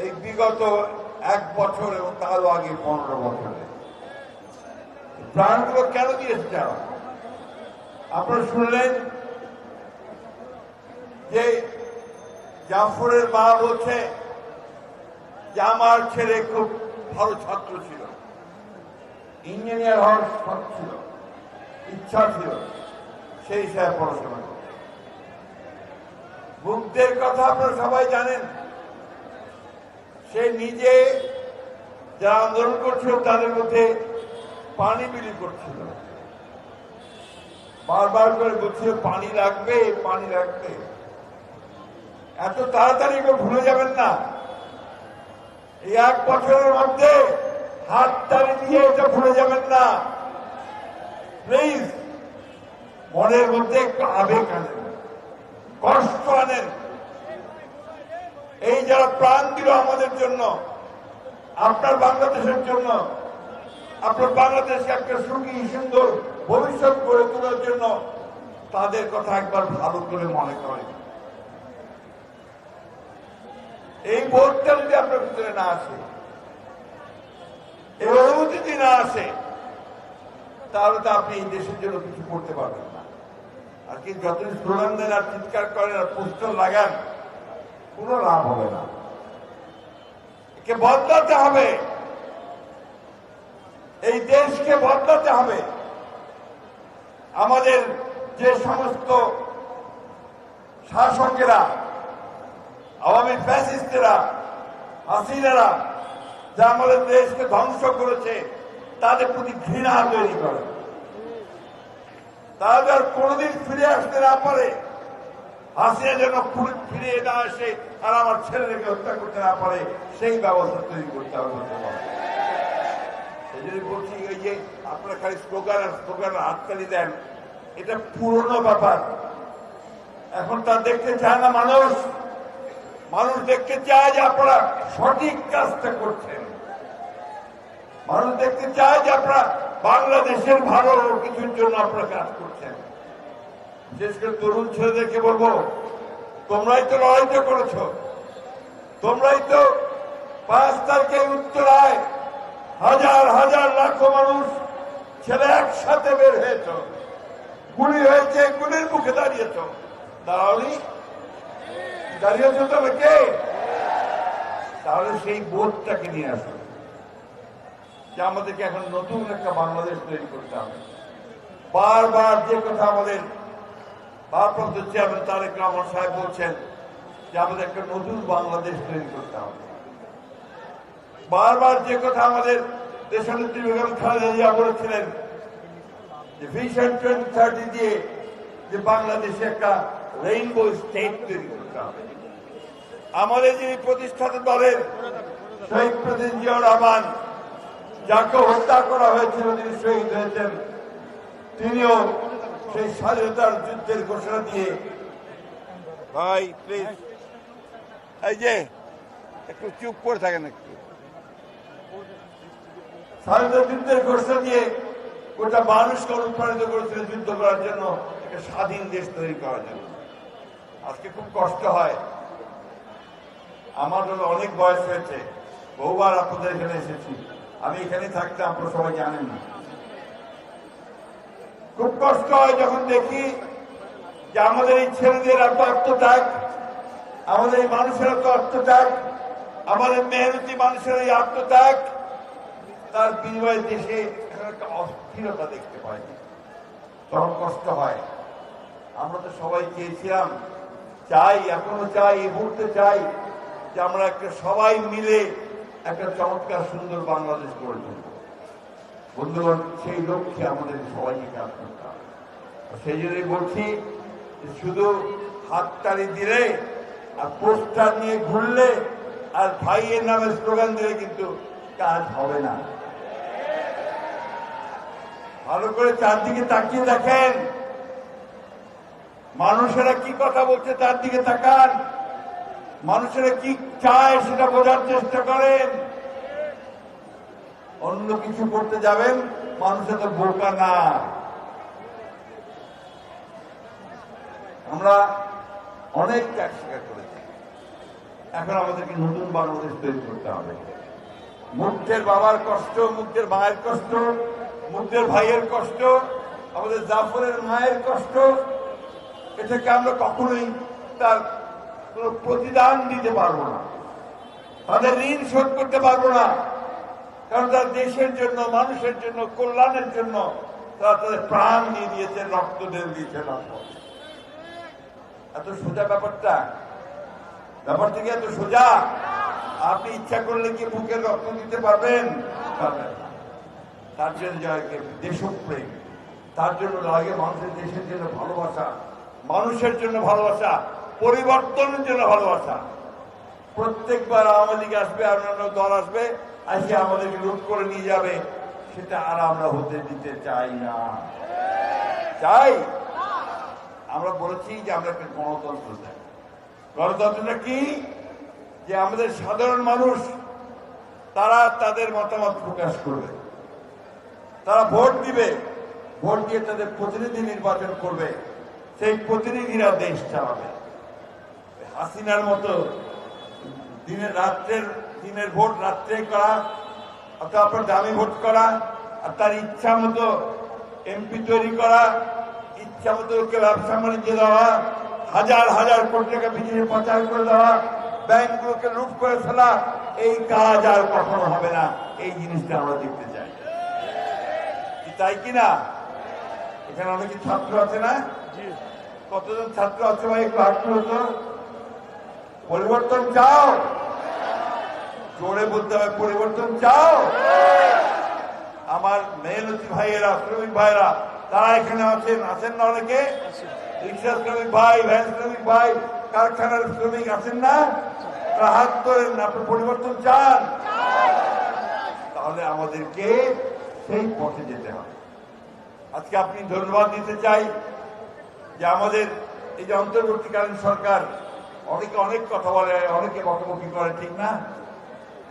এই বিগত এক বছর এবং তারও আগে পনেরো বছরে। প্রাণগুলো কেন দিয়েছে তারা আপনারা শুনলেন যে জাফরের মা বলছে যে আমার ছেলে খুব ভালো ছাত্র ছিল। ইঞ্জিনিয়ার হওয়ার শখ ছিল, ইচ্ছা ছিল, সেই হিসাবে পড়াশোনা মুগ্ধের কথা আপনারা সবাই জানেন। সে নিজে যারা আন্দোলন করছিল তাদের মধ্যে পানি বিলি করছিল। বারবার করে বলছিল, পানি লাগবে পানি লাগবে। এত তাড়াতাড়ি কেউ ভুলে যাবেন না। এই এক বছরের মধ্যে হাত তালি দিয়ে এটা ভুলে যাবেন না। প্লিজ, মনের মধ্যে একটু আবেগ আনেন, কষ্ট আনেন। এই যারা প্রাণ দিল আমাদের জন্য, আপনার বাংলাদেশের জন্য, আপনার বাংলাদেশকে একটা সুখী, সুন্দর ভবিষ্যৎ গড়ে তোলার জন্য তাদের কথা একবার ভালো করে মনে করেন। এই বোধটা যদি আপনার ভিতরে না আসে, এই অনুভূতি যদি না আসে, তাহলে তো আপনি এই দেশের জন্য কিছু করতে পারবেন না। আর কি যতদিন স্লোগান দেন আর চিৎকার করেন আর পোস্টার লাগান কোনো লাভ হবে না। একে বদলাতে হবে। এই দেশকে বদলাতে হবে। আমাদের যে সমস্ত শাসকেরা, আওয়ামী ফ্যাসিস্টেরা, হাসিনারা, যা আমাদের দেশকে ধ্বংস করেছে, তাদের প্রতি ঘৃণা তৈরি করে। তারা আর কোনোদিন ফিরে আসতে না পারে। হাসিনা যেন ফিরে- না আসে আর আমার ছেলেদেরকে হত্যা করতে না পারে, সেই ব্যবস্থা তৈরি করতে হবে সেই জন্য বলছি এই যে আপনারা খালি স্লোগান আর স্লোগান হাততালি দেন, এটা পুরনো ব্যাপার। এখন তা দেখতে চায় না মানুষ। মানুষ দেখতে চায় যে আপনারা সঠিক কাজটা করছেন। মানুষ দেখতে চায় যে আপনারা বাংলাদেশের ভালো কিছুর জন্য আপনারা কাজ করছেন। বিশেষ করে তরুণ ছেলেদেরকে বলব? তোমরাই তো লড়াইটা করেছ। তোমরাই তো পাঁচ তারিখে উত্তরায় হাজার হাজার লাখো মানুষ ছেলে একসাথে বের হয়েছ। গুলি হয়েছে, গুলির মুখে দাঁড়িয়েছ। দাঁড়াওনি? দাঁড়িয়েছ তবে কে? তাহলে সেই বোধটাকে নিয়ে আসো। যে আমাদেরকে এখন নতুন একটা বাংলাদেশ তৈরি করতে হবে। বারবার যে কথা আমাদের ভারপ্রাপ্ত চেয়ারম্যান তারেক রহমান সাহেব বলছেন যে আমাদের একটা নতুন বাংলাদেশ তৈরি করতে হবে। বারবার যে কথা আমাদের দেশনেত্রী বেগম খালেদা জিয়া বলেছিলেন যে ভিশন টোয়েন্টি থার্টি দিয়ে যে বাংলাদেশে একটা রেইনবো স্টেট তৈরি করতে হবে। আমাদের যিনি প্রতিষ্ঠাতা দলের শহীদ প্রেসিডেন্ট জিয়াউর রহমান, যাকে হত্যা করা হয়েছিল, তিনি শহীদ হয়েছেন, তিনিও সেই স্বাধীনতার যুদ্ধের ঘোষণা দিয়ে। ভাই প্লিজ এই যে একটু চুপ করে থাকেন একটু। স্বাধীনতা যুদ্ধের ঘোষণা দিয়ে গোটা মানুষকে অনুপ্রাণিত করেছিল যুদ্ধ করার জন্য একটা স্বাধীন দেশ তৈরি করার জন্য। আজকে খুব কষ্ট হয়। আমার অনেক বয়স হয়েছে। বহুবার আপনাদের এখানে এসেছি। আমি এখানে থাকতে আপনারা সবাই জানেন না। খুব কষ্ট হয় যখন দেখি যে আমাদের এই ছেলেদের এত আত্মত্যাগ, আমাদের এই মানুষের এত আত্মত্যাগ, আমাদের মেহনতি মানুষের এই আত্মত্যাগ, তার বিনিময়ে দেশে একটা অস্থিরতা দেখতে পাই। তখন কষ্ট হয়। আমরা তো সবাই চেয়েছিলাম, চাই, এখনও চাই, এই মুহূর্তে চাই যে আমরা একটা সবাই মিলে একটা চমৎকার সুন্দর বাংলাদেশ গড়ে তুলব। বন্ধুগণ, সেই লক্ষ্যে আমাদের সবাইকে কাজ করতে হবে। সেই জন্যই বলছি শুধু হাততালি দিলে আর পোস্টার নিয়ে ঘুরলে আর ভাইয়ের নামে স্লোগান দিলে কিন্তু কাজ হবে না। ভালো করে চারদিকে তাকিয়ে দেখেন। মানুষেরা কি কথা বলছে তার দিকে তাকান। মানুষেরা কি চায় সেটা বোঝার চেষ্টা করেন। অন্য কিছু করতে যাবেন, মানুষের তো বোকা না। আমরা অনেক ত্যাগ স্বীকার করেছি। এখন আমাদেরকে নতুন বাংলাদেশ তৈরি করতে হবে। মুগ্ধের বাবার কষ্ট, মুগ্ধের মায়ের কষ্ট, মুগ্ধের ভাইয়ের কষ্ট, আমাদের জাফরের মায়ের কষ্ট, এ থেকে আমরা কখনোই তার কোনো প্রতিদান দিতে পারব না। তাদের ঋণ শোধ করতে পারব না। কারণ তারা দেশের জন্য, মানুষের জন্য, কল্যাণের জন্য তারা তাদের প্রাণ দিয়ে দিয়েছে, রক্ত ঢেল দিয়েছে রক্ত এত সোজা ব্যাপারটা? ব্যাপারটা কি এত সোজা? আপনি ইচ্ছা করলে কি বুকের রক্ত দিতে পারবেন? পারবেন। তার জন্য দেশপ্রেম, তার জন্য লাগে মানুষের দেশের জন্য ভালোবাসা, মানুষের জন্য ভালোবাসা, পরিবর্তনের জন্য ভালোবাসা। প্রত্যেকবার আওয়ামী লীগ আসবে অন্যান্য দল আসবে আসে আমাদেরকে লুট করে নিয়ে যাবে, সেটা আর আমরা হতে দিতে চাই না। চাই? আমরা বলেছি যে আমরা একটা গণতন্ত্র চাই। গণতন্ত্রটা কি? যে আমাদের সাধারণ মানুষ, তারা তাদের মতামত প্রকাশ করবে। তারা ভোট দিবে। ভোট দিয়ে তাদের প্রতিনিধি নির্বাচন করবে। সেই প্রতিনিধিরা দেশ চালাবে। হাসিনার মতো দিনের রাত্রের দিনের ভোট রাত্রে করা অথবা আপনার দামি ভোট করা আর তার ইচ্ছা মতো এমপি তৈরি করা ইচ্ছা মতো ওকে ব্যবসা বাণিজ্য দেওয়া হাজার হাজার কোটি টাকা বিজেপি পাচার করে দেওয়া ব্যাংকগুলোকে লুট করে ফেলা এই কাজ আর কখনো হবে না। এই জিনিসটা আমরা দেখতে চাই। কি তাই কিনা এখানে অনেকে ছাত্র আছে না? কতজন ছাত্র আছে ভাই? একটু হাঁটতে হতো পরিবর্তন চাও? জোরে বলতে হবে, পরিবর্তন চাও? আমার মেহনতি ভাইয়েরা, শ্রমিক ভাইয়েরা, তারা এখানে আছেন আছেন না অনেকে? রিক্সা শ্রমিক ভাই, ভ্যান শ্রমিক ভাই, কারখানার শ্রমিক আছেন না? হাত ধরেন আপনি পরিবর্তন চান। তাহলে আমাদেরকে সেই পথে যেতে হবে। আজকে আপনি ধন্যবাদ দিতে চাই যে আমাদের এই যে অন্তর্বর্তীকালীন সরকার, অনেকে অনেক কথা বলে, অনেকে বকবকি করে, ঠিক না?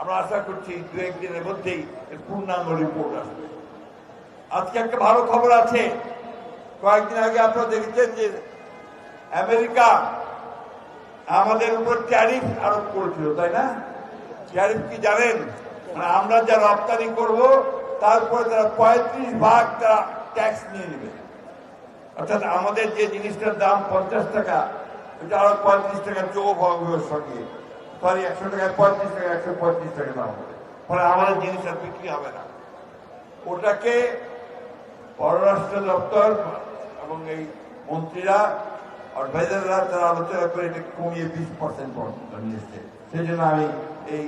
আমরা আশা করছি দু একদিনের মধ্যেই পূর্ণাঙ্গ রিপোর্ট আসবে। আজকে একটা ভালো খবর আছে। কয়েকদিন আগে আপনারা দেখেছেন যে আমেরিকা আমাদের উপর ট্যারিফ আরোপ করেছিল, তাই না? ট্যারিফ কি জানেন? মানে আমরা যা রপ্তানি করব, তারপরে তারা পঁয়ত্রিশ ভাগ তারা ট্যাক্স নিয়ে নেবে। অর্থাৎ আমাদের যে জিনিসটার দাম পঞ্চাশ টাকা, এটা আরও পঁয়ত্রিশ টাকা যোগ হবে সঙ্গে। সরি একশো টাকায় পঁয়ত্রিশ টাকা, একশো পঁয়ত্রিশ টাকা দাম ফলে আমাদের জিনিস আর বিক্রি হবে না। ওটাকে পররাষ্ট্র দপ্তর এবং এই মন্ত্রীরা, অ্যাডভাইজাররা তারা আলোচনা করে এটা কমিয়ে বিশ পার্সেন্ট পর্যন্ত নিয়ে এসছে সেই জন্য আমি এই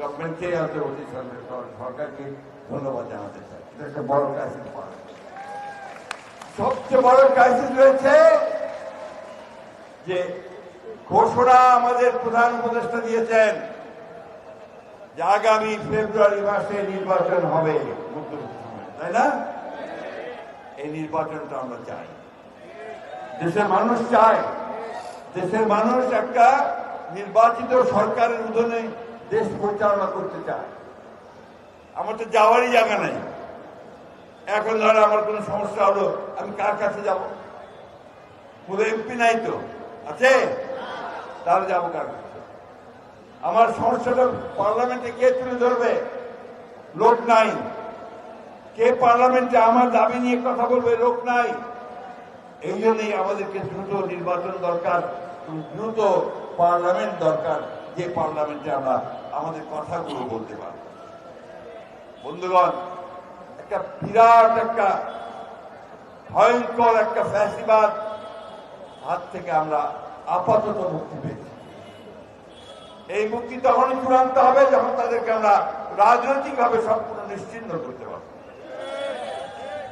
গভর্নমেন্টকে অন্তর্বর্তী সরকার- সরকারকে ধন্যবাদ জানাতে চাই। এটা একটা বড় কাজ সবচেয়ে বড় ক্রাইসিস রয়েছে যে ঘোষণা আমাদের প্রধান উপদেষ্টা দিয়েছেন যে আগামী ফেব্রুয়ারি মাসে নির্বাচন হবে। তাই না? এই নির্বাচনটা আমরা চাই। দেশের মানুষ চায়। দেশের মানুষ একটা নির্বাচিত সরকারের উদনে দেশ পরিচালনা করতে চায়। আমার তো যাওয়ারই জায়গা নাই। এখন ধরো আমার কোনো সমস্যা হলো, আমি কার কাছে যাব? কোনো এমপি নাই তো। আছে? তাহলে যাব কাছে আমার সমস্যাটা পার্লামেন্টে কে তুলে ধরবে? লোক নাই। কে পার্লামেন্টে আমার দাবি নিয়ে কথা বলবে? লোক নাই। এই জন্যই আমাদেরকে দ্রুত নির্বাচন দরকার দ্রুত পার্লামেন্ট দরকার, যে পার্লামেন্টে আমরা আমাদের কথাগুলো বলতে পারব। বন্ধুগণ, একটা বিরাট একটা ভয়ঙ্কর একটা ফ্যাসিবাদ হাত থেকে আমরা আপাতত মুক্তি পেয়েছে। এই মুক্তি তখনই চূড়ান্ত হবে যখন তাদেরকে আমরা রাজনৈতিকভাবে সম্পূর্ণ নিশ্চিন্ন করতে পারব।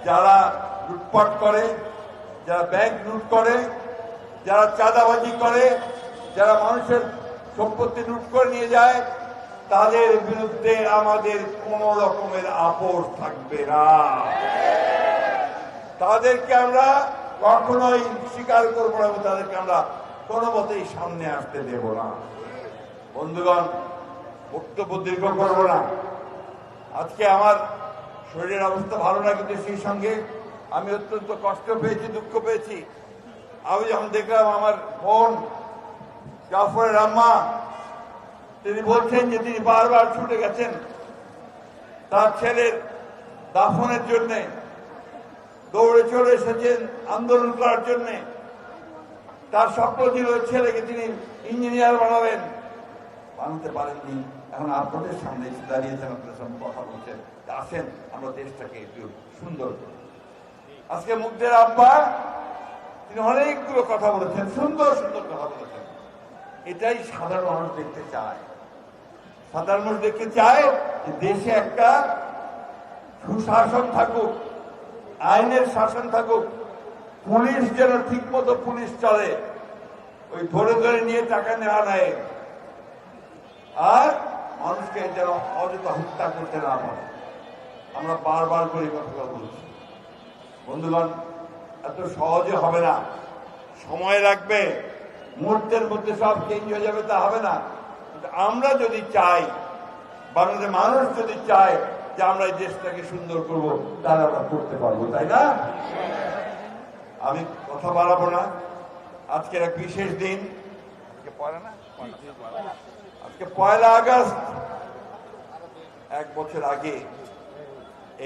যারা লুটপাট করে, যারা ব্যাংক লুট করে, যারা চাঁদাবাজি করে, যারা মানুষের সম্পত্তি লুট করে নিয়ে যায়, তাদের বিরুদ্ধে আমাদের কোন রকমের আপোষ থাকবে না। তাদেরকে আমরা কখনোই স্বীকার করব না তাদেরকে আমরা কোনো মতেই সামনে আসতে দেব না। বন্ধুগণ, বক্তব্য দীর্ঘ করব না। আজকে আমার শরীরের অবস্থা ভালো না, কিন্তু সেই সঙ্গে আমি অত্যন্ত কষ্ট পেয়েছি, দুঃখ পেয়েছি। আমি যখন দেখলাম আমার বোন জাফরের আম্মা তিনি বলছেন যে তিনি বারবার ছুটে গেছেন তার ছেলের দাফনের জন্যে। দৌড়ে চলে এসেছেন আন্দোলন করার জন্যে। তার স্বপ্ন ছিল ছেলেকে তিনি ইঞ্জিনিয়ার বানাবেন। বানাতে পারেননি। এখন আপনাদের সামনে এসে দাঁড়িয়েছেন, আপনাদের সামনে কথা বলছেন। আসেন, আমরা দেশটাকে একটু সুন্দর করি আজকে মুগ্ধের আব্বা, তিনি অনেকগুলো কথা বলেছেন, সুন্দর সুন্দর কথা বলেছেন। এটাই সাধারণ মানুষ দেখতে চায়। সাধারণ মানুষ দেখতে চায় যে দেশে একটা সুশাসন থাকুক, আইনের শাসন থাকুক পুলিশ যেন ঠিক মতো পুলিশ চলে, ওই ধরে ধরে নিয়ে টাকা নেওয়া নেয় আর মানুষকে যেন অযথা হত্যা করতে না পারে। আমরা বারবার করে কথাটা বলছি। বন্ধুগণ, এত সহজে হবে না। সময় লাগবে, মুহূর্তের মধ্যে সব চেঞ্জ হয়ে যাবে, তা হবে না। আমরা যদি চাই, বাংলাদেশের মানুষ যদি চায় যে আমরা এই দেশটাকে সুন্দর করব, তাহলে আমরা করতে পারব, তাই না? আমি কথা বাড়াবো না। আজকের এক বিশেষ দিন। আজকে আজকে পয়লা আগস্ট। এক বছর আগে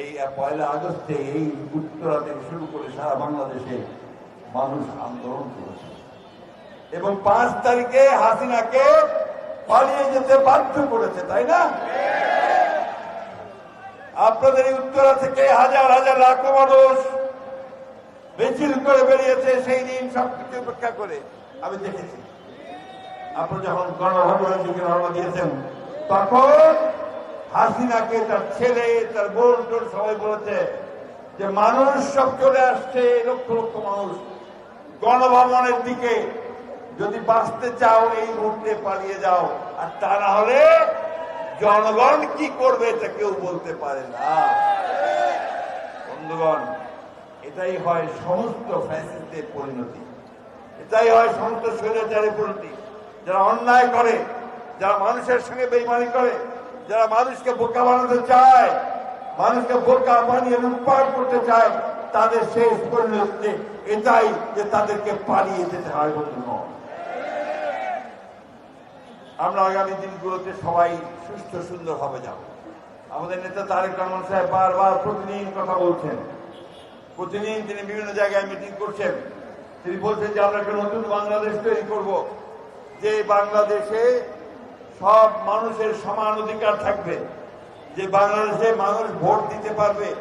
এই পয়লা আগস্টে এই উত্তরা থেকে শুরু করে সারা বাংলাদেশে মানুষ আন্দোলন করেছে। এবং পাঁচ তারিখে হাসিনাকে পালিয়ে যেতে বাধ্য করেছে, তাই না? আপনাদের এই উত্তরা থেকে হাজার হাজার লাখো মানুষ মিছিল করে বেরিয়েছে, সেই দিন সবকিছু উপেক্ষা করে। আমি দেখেছি। আপনি যখন গণভবনের দিকে রওনা দিয়েছেন, তখন হাসিনাকে তার ছেলে, তার বোন, টোন সবাই বলেছে যে, মানুষ সব চলে আসছে, লক্ষ লক্ষ মানুষ। গণভবনের দিকে যদি বাঁচতে চাও, এই মুহূর্তে পালিয়ে যাও। আর তা না হলে জনগণ কি করবে এটা কেউ বলতে পারে না। বন্ধুগণ এটাই হয় সমস্ত ফ্যাসিস্টের পরিণতি। এটাই হয় সমস্ত স্বৈরাচারের পরিণতি। যারা অন্যায় করে, যারা মানুষের সঙ্গে বেইমানি করে, যারা মানুষকে বোকা বানাতে চায়, মানুষকে বোকা বানিয়ে লুটপাট করতে চায়, তাদের শেষ পরিণতি এটাই যে তাদেরকে পালিয়ে যেতে হয় বন্ধুগণ আমরা আগামী দিনগুলোতে সবাই সুস্থ সুন্দর হবে যাব। আমাদের নেতা তারেক রহমান সাহেব বারবার প্রতিদিন কথা বলছেন। প্রতিদিন তিনি বিভিন্ন জায়গায় মিটিং করছেন। তিনি বলছেন যে, আমরা একটা নতুন বাংলাদেশ তৈরি করব, যে বাংলাদেশে সব মানুষের সমান অধিকার থাকবে। যে বাংলাদেশে মানুষ ভোট দিতে পারবে,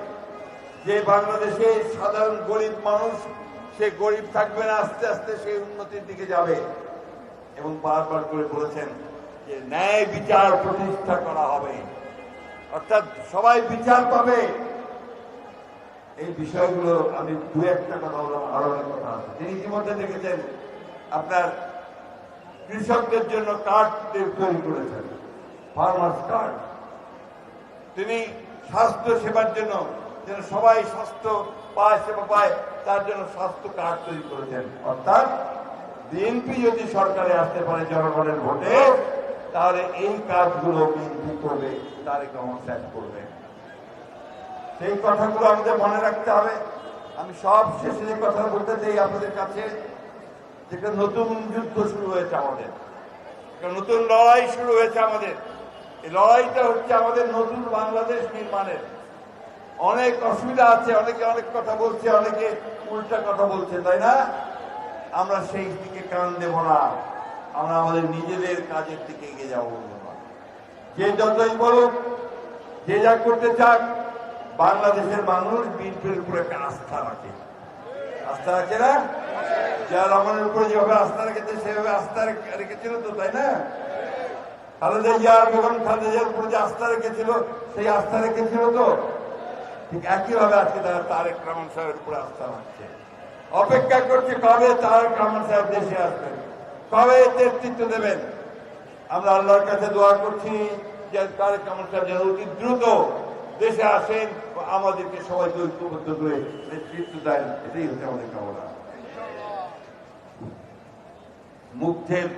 যে বাংলাদেশে সাধারণ গরিব মানুষ, সে গরিব থাকবে না, আস্তে আস্তে সেই উন্নতির দিকে যাবে। এবং বারবার করে বলেছেন যে, ন্যায় বিচার প্রতিষ্ঠা করা হবে। অর্থাৎ সবাই বিচার পাবে। এই বিষয়গুলো আমি দু একটা কথা বললাম আরও কথা আছে। তিনি ইতিমধ্যে দেখেছেন আপনার কৃষকদের জন্য কার্ড তৈরি করেছেন ফার্মার্স কার্ড। তিনি স্বাস্থ্য সেবার জন্য, যেন সবাই স্বাস্থ্য পায়, সেবা পায়, তার জন্য স্বাস্থ্য কার্ড তৈরি করেছেন। অর্থাৎ বিএনপি যদি সরকারে আসতে পারে জনগণের ভোটে, তাহলে এই কাজগুলো বিএনপি করবে তারেক রহমান করবে। সেই কথাগুলো আমাদের মনে রাখতে হবে। আমি সব শেষে যে কথা বলতে চাই আপনাদের কাছে যে একটা নতুন যুদ্ধ শুরু হয়েছে আমাদের। নতুন লড়াই শুরু হয়েছে আমাদের। এই লড়াইটা হচ্ছে আমাদের নতুন বাংলাদেশ নির্মাণের। অনেক অসুবিধা আছে, অনেকে অনেক কথা বলছে, অনেকে উল্টা কথা বলছে, তাই না? আমরা সেই দিকে কান দেব না। আমরা আমাদের নিজেদের কাজের দিকে এগিয়ে যাব। যে যতই বলুক, যে যা করতে চাক বাংলাদেশের মানুষ বিএনপির উপরে একটা আস্থা রাখে। আস্থা রাখে না? যার রহমানের উপরে যেভাবে আস্থা রেখেছে, সেভাবে আস্থা রেখেছিল তো, তাই না? খালেদা জিয়ার বেগম খালেদা জিয়ার উপরে যে আস্থা রেখেছিল, সেই আস্থা রেখেছিল তো? ঠিক একইভাবে আজকে তারা তারেক রহমান সাহেবের উপরে আস্থা রাখছে। অপেক্ষা করছে কবে তারেক রহমান সাহেব দেশে আসবেন? কবে নেতৃত্ব দেবেন? আমরা আল্লাহর কাছে দোয়া করছি যে তারেক রহমান সাহেব যেন অতি দ্রুত দেশে আসেন, আমাদেরকে সবাইকে ঐক্যবদ্ধ করে নেতৃত্ব দেন, এটাই হচ্ছে আমাদের কামনা। মুগ্ধের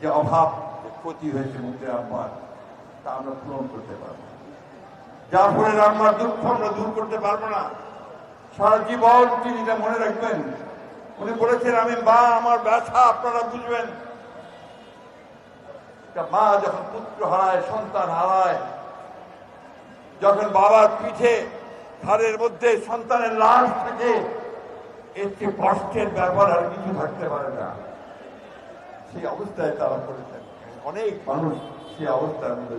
যে অভাব ক্ষতি হয়েছে মুগ্ধের আম্মার, তা আমরা পূরণ করতে পারব। না। জাফরের আম্মার দুঃখ আমরা দূর করতে পারব না। সারা জীবন তিনি এটা মনে রাখবেন। উনি বলেছেন, আমি মা, আমার ব্যথা, আপনারা বুঝবেন। মা যখন পুত্র হারায়, সন্তান হারায় যখন বাবার পিঠে ঘরের মধ্যে সন্তানের লাশ থাকে চেয়ে কষ্টের ব্যাপার আর কিছু থাকতে পারে না। সেই অবস্থায় তারা করেছেন অনেক মানুষ সেই অবস্থার মধ্যে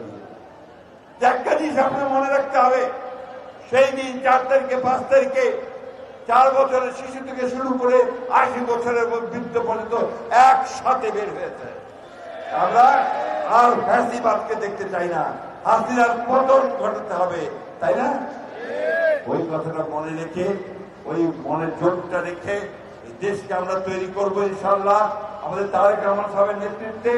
একটা জিনিস আপনার মনে রাখতে হবে, সেই দিন চার তারিখে, পাঁচ তারিখে চার বছরের শিশু থেকে শুরু করে আশি বছরের বৃদ্ধ পর্যন্ত একসাথে বের হয়েছে। আমরা আর ফ্যাসিবাদকে দেখতে চাই না। হাসিনার পতন ঘটাতে হবে, তাই না? ওই কথাটা মনে রেখে, ওই মনের জোরটা রেখে দেশকে আমরা তৈরি করব ইনশাল্লাহ আমাদের তারেক রহমান সাহেবের নেতৃত্বে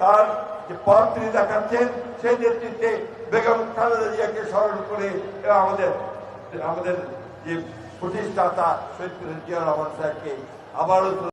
তার যে পথ তিনি দেখাচ্ছেন, সেই নেতৃত্বে বেগম খালেদা জিয়াকে স্মরণ করে আমাদের আমাদের যে প্রতিষ্ঠাতা শহীদ জিয়া রহমান সাহেবকে আবারও